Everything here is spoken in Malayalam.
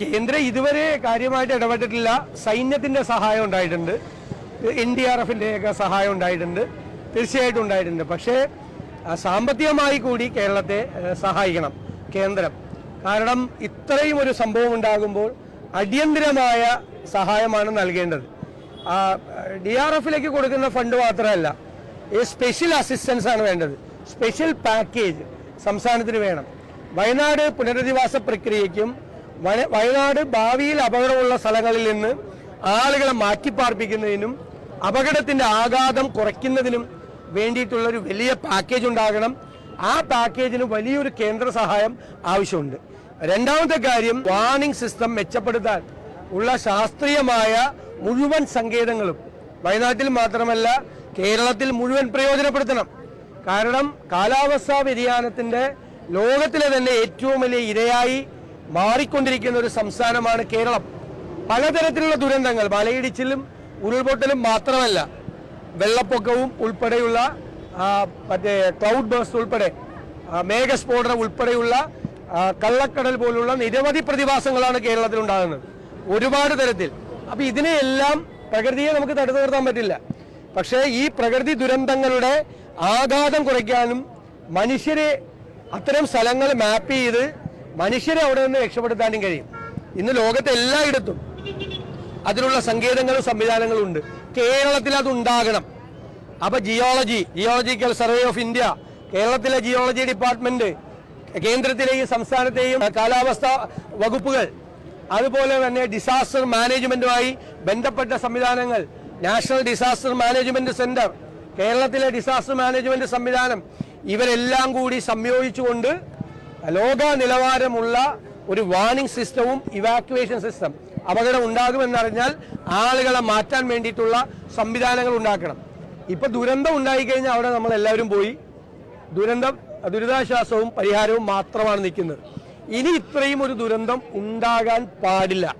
കേന്ദ്രം ഇതുവരെ കാര്യമായിട്ട് ഇടപെട്ടിട്ടില്ല. സൈന്യത്തിന്റെ സഹായം ഉണ്ടായിട്ടുണ്ട്. എൻ ഡി ആർ എഫിന്റെ ഒക്കെ സഹായം ഉണ്ടായിട്ടുണ്ട്. തീർച്ചയായിട്ടും ഉണ്ടായിട്ടുണ്ട്. പക്ഷേ സാമ്പത്തികമായി കൂടി കേരളത്തെ സഹായിക്കണം കേന്ദ്രം. കാരണം ഇത്രയും ഒരു സംഭവം ഉണ്ടാകുമ്പോൾ അടിയന്തിരമായ സഹായമാണ് നൽകേണ്ടത്. ഡി ആർ എഫിലേക്ക് കൊടുക്കുന്ന ഫണ്ട് മാത്രമല്ല ഈ സ്പെഷ്യൽ അസിസ്റ്റൻസ് ആണ് വേണ്ടത്. സ്പെഷ്യൽ പാക്കേജ് സംസ്ഥാനത്തിന് വേണം. വയനാട് പുനരധിവാസ പ്രക്രിയയ്ക്കും വയനാട് ഭാവിയിൽ അപകടമുള്ള സ്ഥലങ്ങളിൽ നിന്ന് ആളുകളെ മാറ്റിപ്പാർപ്പിക്കുന്നതിനും അപകടത്തിന്റെ ആഘാതം കുറയ്ക്കുന്നതിനും വേണ്ടിയിട്ടുള്ള ഒരു വലിയ പാക്കേജ് ഉണ്ടാകണം. ആ പാക്കേജിന് വലിയൊരു കേന്ദ്ര സഹായം ആവശ്യമുണ്ട്. രണ്ടാമത്തെ കാര്യം വാർണിംഗ് സിസ്റ്റം മെച്ചപ്പെടുത്താൻ ഉള്ള ശാസ്ത്രീയമായ മുഴുവൻ സങ്കേതങ്ങളും വയനാട്ടിൽ മാത്രമല്ല കേരളത്തിൽ മുഴുവൻ പ്രയോജനപ്പെടുത്തണം. കാരണം കാലാവസ്ഥാ വ്യതിയാനത്തിന്റെ ലോകത്തിലെ തന്നെ ഏറ്റവും വലിയ ഇരയായി മാറിക്കൊണ്ടിരിക്കുന്ന ഒരു സംസ്ഥാനമാണ് കേരളം. പലതരത്തിലുള്ള ദുരന്തങ്ങൾ മലയിടിച്ചിലും ഉരുൾപൊട്ടലും മാത്രമല്ല വെള്ളപ്പൊക്കവും ഉൾപ്പെടെയുള്ള മറ്റേ ക്ലൗഡ് ബേഴ്സ് ഉൾപ്പെടെ മേഘസ്ഫോടനം ഉൾപ്പെടെയുള്ള കള്ളക്കടൽ പോലുള്ള നിരവധി പ്രതിഭാസങ്ങളാണ് കേരളത്തിൽ ഉണ്ടാകുന്നത് ഒരുപാട് തരത്തിൽ. അപ്പൊ ഇതിനെയെല്ലാം പ്രകൃതിയെ നമുക്ക് തടുത്തു നിർത്താൻ പറ്റില്ല. പക്ഷേ ഈ പ്രകൃതി ദുരന്തങ്ങളുടെ ആഘാതം കുറയ്ക്കാനും മനുഷ്യരെ അത്തരം സ്ഥലങ്ങൾ മാപ്പ് ചെയ്ത് മനുഷ്യരെ അവിടെ നിന്ന് രക്ഷപ്പെടുത്താനും കഴിയും. ഇന്ന് ലോകത്തെ എല്ലായിടത്തും അതിനുള്ള സങ്കേതങ്ങളും സംവിധാനങ്ങളും ഉണ്ട്. കേരളത്തിൽ അത് ഉണ്ടാകണം അപ്പൊ geology geological survey of India കേരളത്തിലെ ജിയോളജി ഡിപ്പാർട്ട്മെന്റ് കേന്ദ്രത്തിലെയും സംസ്ഥാനത്തെയും കാലാവസ്ഥ വകുപ്പുകൾ അതുപോലെ തന്നെ ഡിസാസ്റ്റർ മാനേജ്മെന്റുമായി ബന്ധപ്പെട്ട സംവിധാനങ്ങൾ നാഷണൽ ഡിസാസ്റ്റർ മാനേജ്മെന്റ് സെന്റർ കേരളത്തിലെ ഡിസാസ്റ്റർ മാനേജ്മെന്റ് സംവിധാനം ഇവരെല്ലാം കൂടി സംയോജിച്ചുകൊണ്ട് ലോക നിലവാരമുള്ള ഒരു വാർണിംഗ് സിസ്റ്റവും ഇവാക്യുവേഷൻ സിസ്റ്റം അപകടം ഉണ്ടാകുമെന്നറിഞ്ഞാൽ ആളുകളെ മാറ്റാൻ വേണ്ടിയിട്ടുള്ള സംവിധാനങ്ങൾ ഉണ്ടാക്കണം. ഇപ്പൊ ദുരന്തം ഉണ്ടായിക്കഴിഞ്ഞാൽ അവിടെ നമ്മൾ എല്ലാവരും പോയി. ദുരന്തം ദുരിതാശ്വാസവും പരിഹാരവും മാത്രമാണ് നിൽക്കുന്നത്. ഇനി ഇത്രയും ഒരു ദുരന്തം ഉണ്ടാകാൻ പാടില്ല.